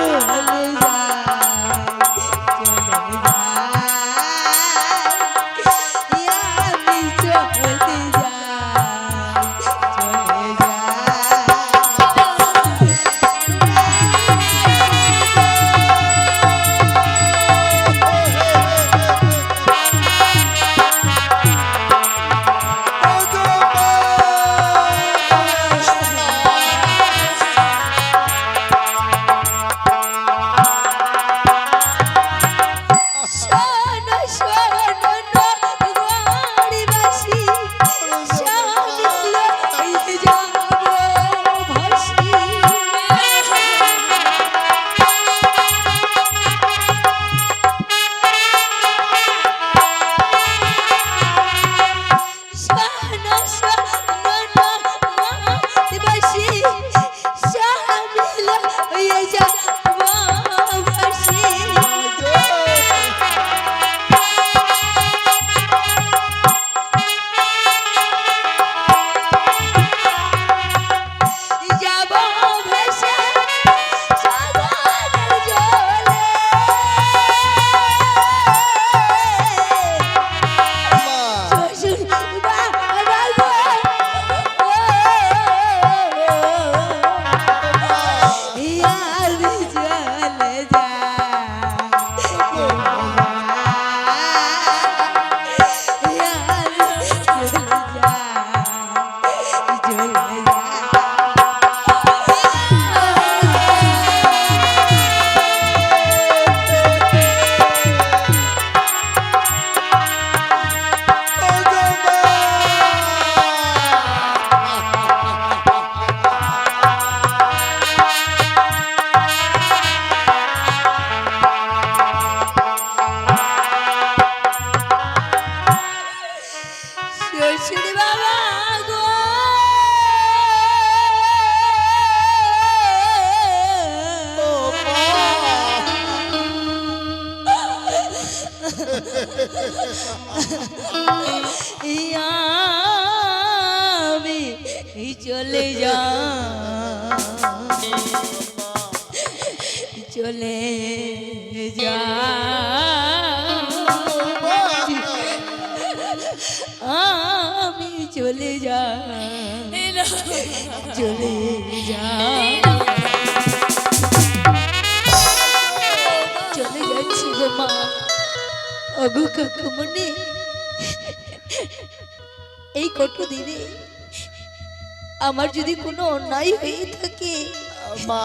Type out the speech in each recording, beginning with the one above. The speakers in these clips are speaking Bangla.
হলে মুর্শিদ বাবা গো! আমি চলে যা চলে যা যা চলে যা চলে যাচ্ছি গো মা। অগো কাকামণি এই কত দিনে আমার যদি কোনো অন্যায় হয়ে থাকে মা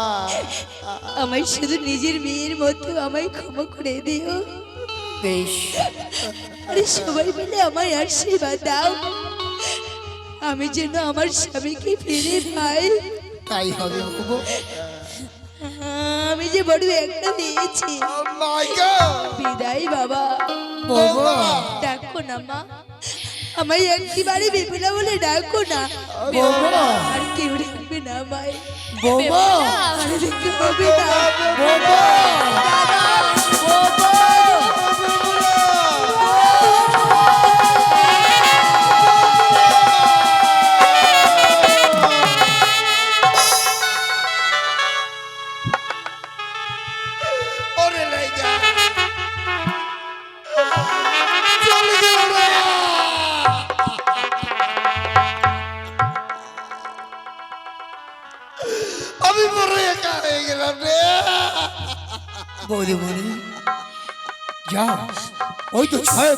আমায় শুধু নিজের মেয়ের মতো আমায় ক্ষমা করে দিও। বেশ। আরে সবাই মিলে আমায় আশীর্বাদ দাও। আমি যেন আমার স্বামীকে ফিরে পাই। তাই হবে আমি যে বড় একটা পেয়েছি মাইকা বিদায় বাবা। ডাকো না মা। আমায় একটিবারে বিপুলা বলে ডাকো না। আর কেউ ডাকবে না আমায়। বাবা আর দেখতে হবে না।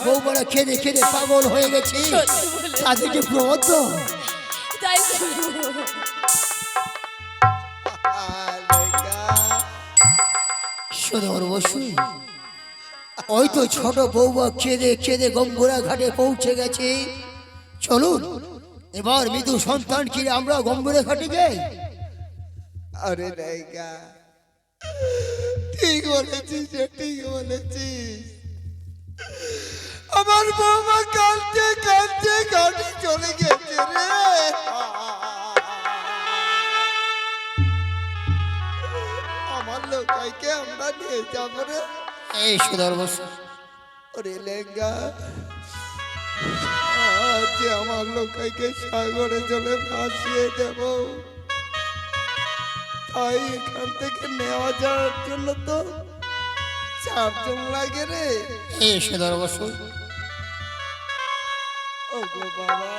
ছয় বৌমারা খেদে খেদে পাগল হয়ে গেছে। তাদেরকে দাও। তাই সদর বসু ওই তো ছোট বৌমা কেঁদে কেঁদে গঙ্গোরা ঘাটে পৌঁছে গেছে। চলুন এবার মৃদু সন্তান কিনে আমরা গঙ্গোরা ঘাটে যাই। আরে ঠিক বলেছিস ঠিক বলেছিস। আমার বৌমা কাঁদতে কাঁদতে ঘাটে চলে গেছে রে। আমার লোকাইকে আমরা নিয়ে যাব রে। এই সদর বসু। ওরে লেঙ্গা আজ আমার লোকাইকে সাগরে জলে ভাসিয়ে দেব। তাই এখান থেকে নেওয়া যাওয়ার জন্য তো চারজন লাগে রে। এই সদর বসু। ও গো বাবা।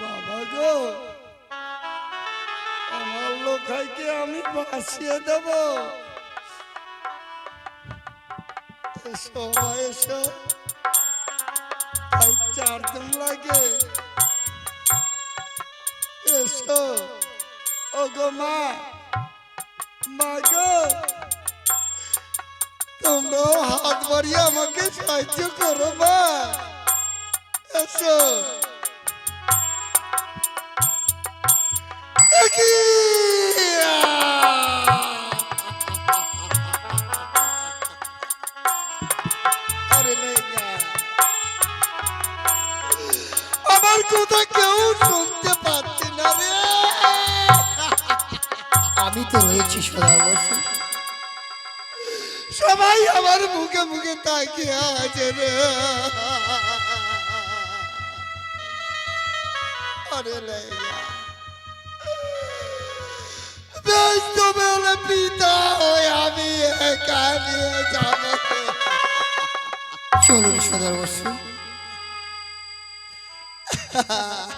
বাবা গো, আমার লোকাইকে আমি ভাসিয়ে দেব। এসো। তাই চারজন লাগে। এসো। ও গো মা মা গো। তোমরাও হাত বাড়িয়ে আমাকে সাহায্য করো মা। একি! আমার কথা কেউ শুনতে পাচ্ছে না রে আমি তো রয়েছি সদর বসু সবাই আমার মুখে মুখে তাকিয়ে আছে রে তবে হলে পিতা হয়ে আমি একা নিয়ে চলুন সদর বসু।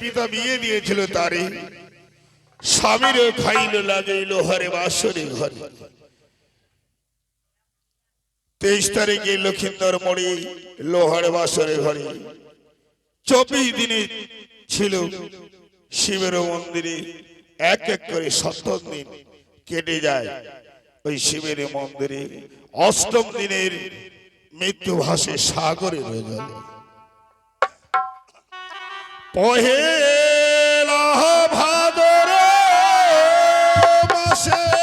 পিতা বিয়ে দিয়েছিল তারে। স্বামীর খাইল লাগাইল হরে বাসরে ঘরে। তেইশ তারিখে লক্ষিন্দর মোড়ে লোহার বাসরে ঘরে। চব্বিশ দিনে ছিল শিবের মন্দিরে। এক এক করে সপ্তম দিন কেটে যায় ওই শিবের মন্দিরে। অষ্টম দিনের মৃত্যু ভাসে সাগরের জলে পহেলা ভাদরে মাসে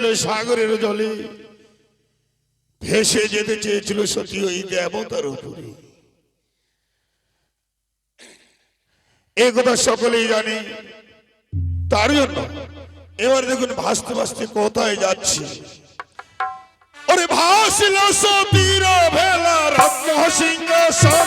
ভেসেছিল সাগরের জলে। ভেসে যেতে চেয়েছিল সতী ওই দেবতার উপরে। এ কথা সকলেই জানে। তার জন্য এবার দেখুন ভাসতে ভাসতে কোথায় যাচ্ছি। ওরে ভাসিল সতীর ভেলা রত্ন সিংহাসন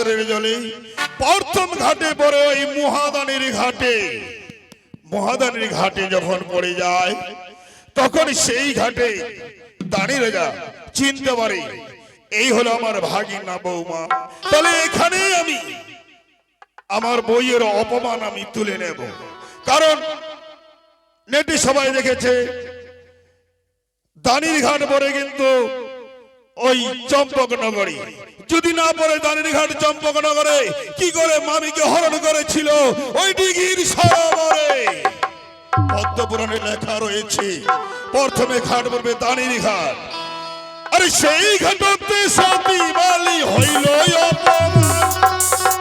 সাগরের জলে প্রথম ঘাটে পড়ে ওই মহাদানের ঘাটে। মহাদানের ঘাটে যখন পড়ে যায়, তখন সেই ঘাটে দাঁড়িয়ে যা চিনতে পারে, এই হলো আমার ভাগিনা বৌমা। তাহলে এখানেই আমি আমার বইয়ের অপমান আমি তুলে নেব। কারণ নেটে সবাই দেখেছে, দানির ঘাট পরে কিন্তু ওই চম্পকনগরী। যদি না পরে দানিঘাট চম্পকনগরে, কি করে মামিকে হরণ করেছিল? ওই ডিগির সরোবরে। পদ্মপুরাণে লেখা রয়েছে, প্রথমে ঘাট পড়বে দানির ঘাট আরে সেই ঘাটতে সতী বালি হইল অপমান।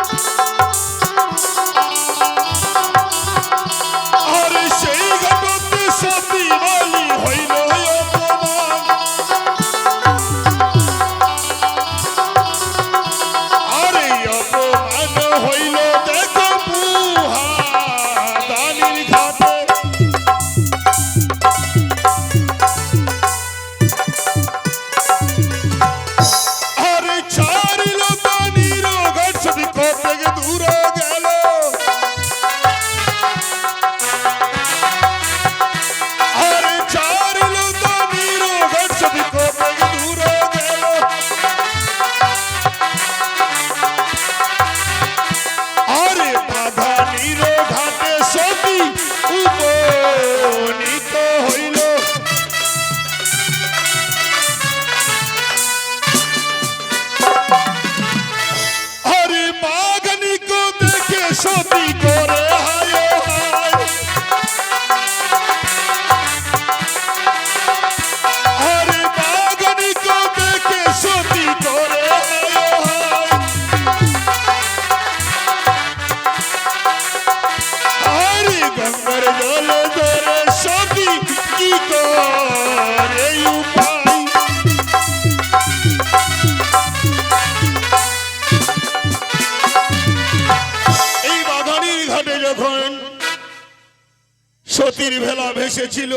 সতীর ভেলা ভেসেছিল।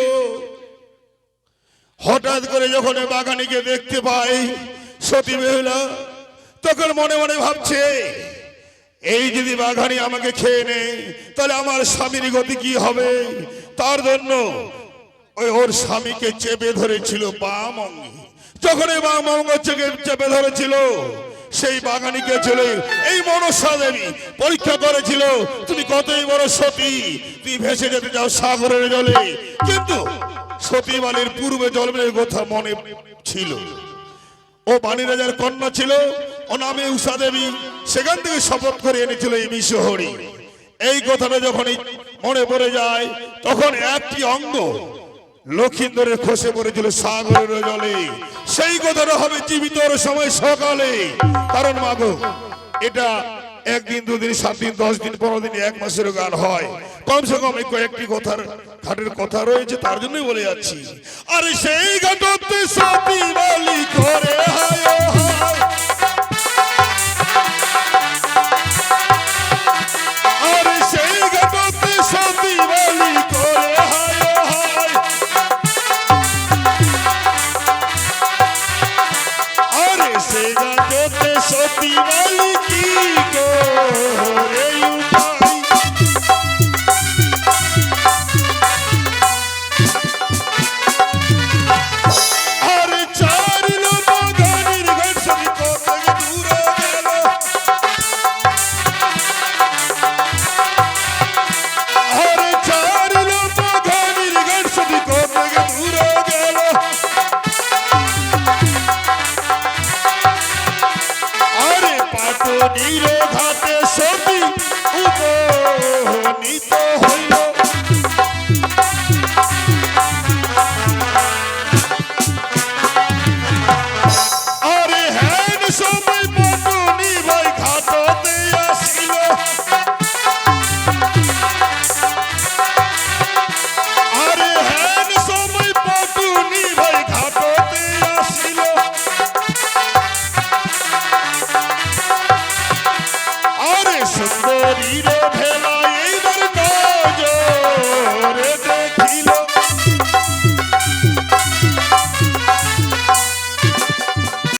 হঠাৎ করে যখন বাগানিকে দেখতে পাই, সতী বেহুলা তখন মনে মনে ভাবছে, এই যদি বাঘানি আমাকে খেয়ে নেয়, তাহলে আমার স্বামীর গতি কি হবে? তার জন্য ওই ওর স্বামীকে চেপে ধরেছিল বাম অঙ্গে। যখন এই বাম অঙ্গ চেপে ধরেছিল সেই বাগানিকে চলে এই মনসা দেবী পরীক্ষা করেছিল, তুমি কতই বড় সতী? তুমি ভেসে যেতে যাও সাগরের জলে। কিন্তু সতী বালির পূর্বে জন্মের কথা মনে ছিল। ও বাণী রাজার কন্যা ছিল ও নামে উষা দেবী। সেখান থেকে শপথ করে এনেছিল এই বিশ্বহরি। এই কথাটা যখন মনে পড়ে যায়, তখন একটি অঙ্গ লক্ষিন্দরের খসে পড়েছিল সাগরের জলে। সেই কথাটা হবে জীবিত সময় সকালে। কারণ মাগো এটা একদিন, দুদিন, সাত দিন, দশ দিন, পনেরো দিন, এক মাসের গান হয়। কমসে কম এই কয়েকটি কথার ঘাটের কথা রয়েছে, তার জন্যই বলে যাচ্ছি। আরে সেই ঘাটতে সতী বালি করে হায় হায়। পাটনির ঘাটে